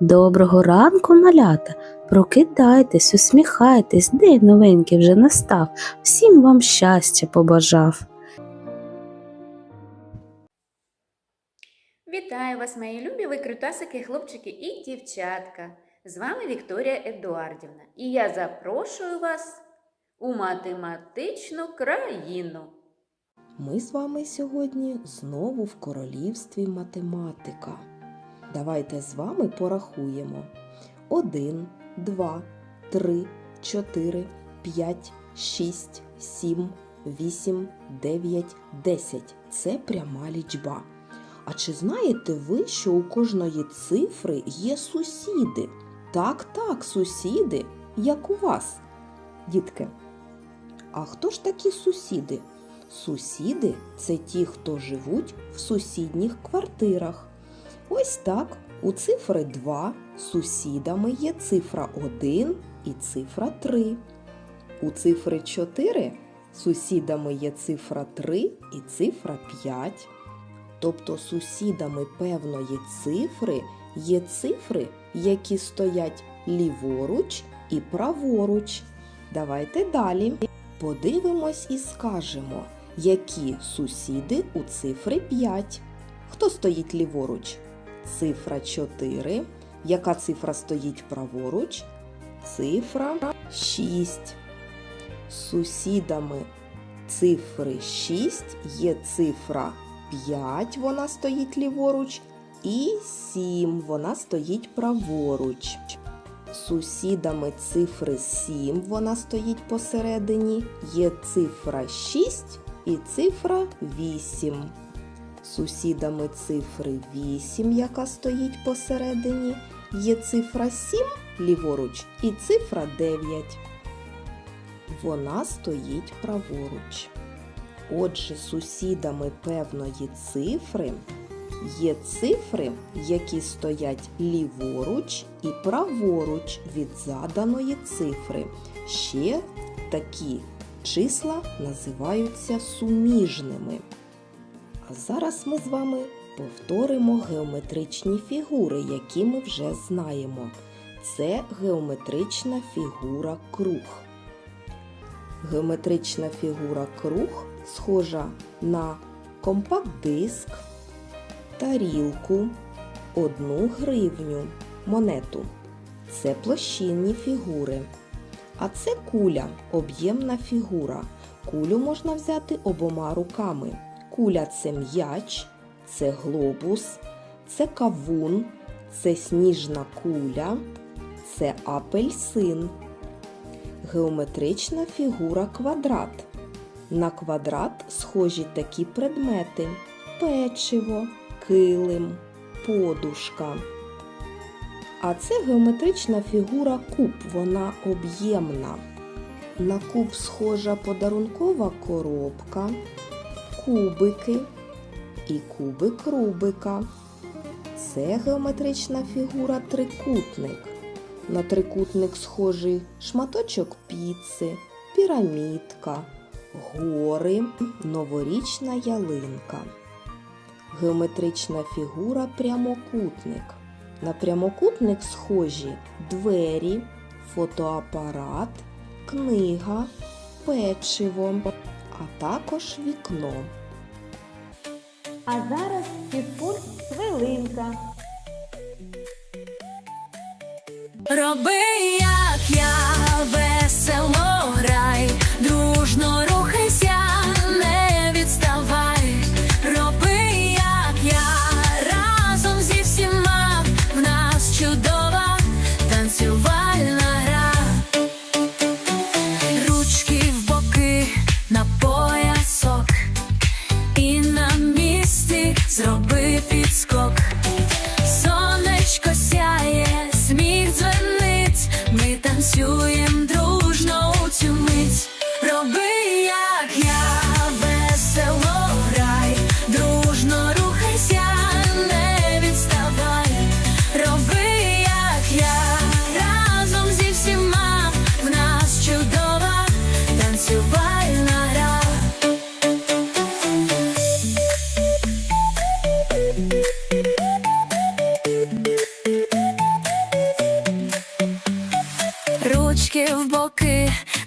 Доброго ранку, малята! Прокидайтесь, усміхайтесь, день новенький вже настав, всім вам щастя побажав. Вітаю вас, мої любі викрутасики, хлопчики і дівчатка. З вами Вікторія Едуардівна, і я запрошую вас у математичну країну. Ми з вами сьогодні знову в королівстві математика. Давайте з вами порахуємо. 1, 2, 3, 4, 5, 6, 7, 8, 9, 10. Це пряма лічба. А чи знаєте ви, що у кожної цифри є сусіди? Так, так, сусіди, як у вас, дітки. А хто ж такі сусіди? Сусіди це ті, хто живуть в сусідніх квартирах. Ось так, у цифри 2 сусідами є цифра 1 і цифра 3. У цифри 4 сусідами є цифра 3 і цифра 5. Тобто сусідами певної цифри є цифри, які стоять ліворуч і праворуч. Давайте далі. Подивимось і скажемо, які сусіди у цифри 5. Хто стоїть ліворуч? Цифра 4. Яка цифра стоїть праворуч? Цифра 6. Сусідами цифри 6 є цифра 5, вона стоїть ліворуч, і 7, вона стоїть праворуч. Сусідами цифри 7, вона стоїть посередині, є цифра 6 і цифра 8. Сусідами цифри 8, яка стоїть посередині, є цифра 7 ліворуч і цифра 9. Вона стоїть праворуч. Отже, сусідами певної цифри є цифри, які стоять ліворуч і праворуч від заданої цифри. Ще такі числа називаються суміжними. А зараз ми з вами повторимо геометричні фігури, які ми вже знаємо. Це геометрична фігура круг. Геометрична фігура круг схожа на компакт-диск, тарілку, одну гривню, монету. Це площинні фігури. А це куля об'ємна фігура. Кулю можна взяти обома руками. Куля це м'яч, це глобус, це кавун, це сніжна куля, це апельсин. Геометрична фігура квадрат. На квадрат схожі такі предмети: печиво, килим, подушка. А це геометрична фігура куб, вона об'ємна. На куб схожа подарункова коробка, кубики і кубик Рубика. Це геометрична фігура трикутник. На трикутник схожий шматочок піци, пірамідка, гори, новорічна ялинка. Геометрична фігура прямокутник. На прямокутник схожі двері, фотоапарат, книга, печиво, а також вікно. А зараз фізкульт хвилинка. Роби, як я, весело dance you, yeah.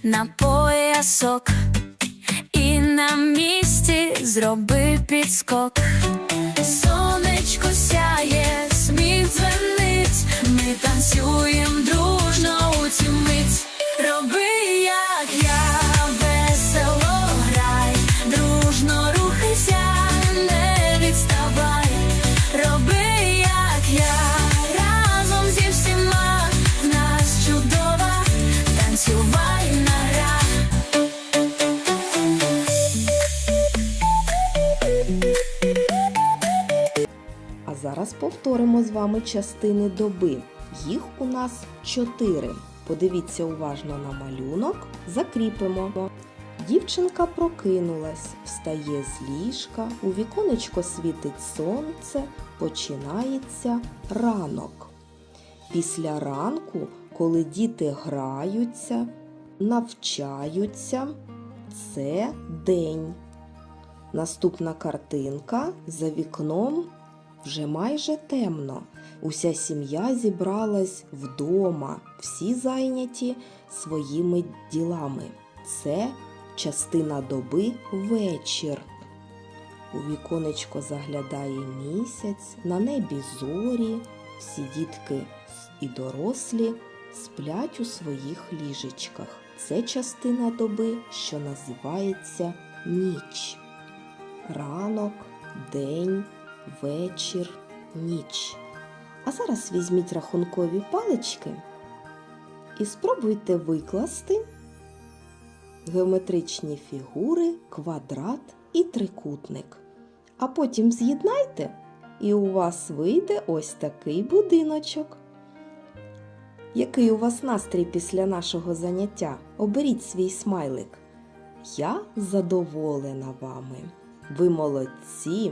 На поясок, і на місці зроби підскок. Сонечко сяє, сміх дзвенить, ми танцюєм дружно зараз повторимо з вами частини доби. Їх у нас чотири. Подивіться уважно на малюнок, закріпимо. Дівчинка прокинулась, встає з ліжка, у віконечко світить сонце, починається ранок. Після ранку, коли діти граються, навчаються, це день. Наступна картинка за вікном вже майже темно. Уся сім'я зібралась вдома, всі зайняті своїми ділами. Це частина доби вечір. У віконечко заглядає місяць, на небі зорі, всі дітки і дорослі сплять у своїх ліжечках. Це частина доби, що називається ніч. Ранок, день, вечір, ніч. А зараз візьміть рахункові палички і спробуйте викласти геометричні фігури, квадрат і трикутник. А потім з'єднайте, і у вас вийде ось такий будиночок. Який у вас настрій після нашого заняття? Оберіть свій смайлик. Я задоволена вами. Ви молодці!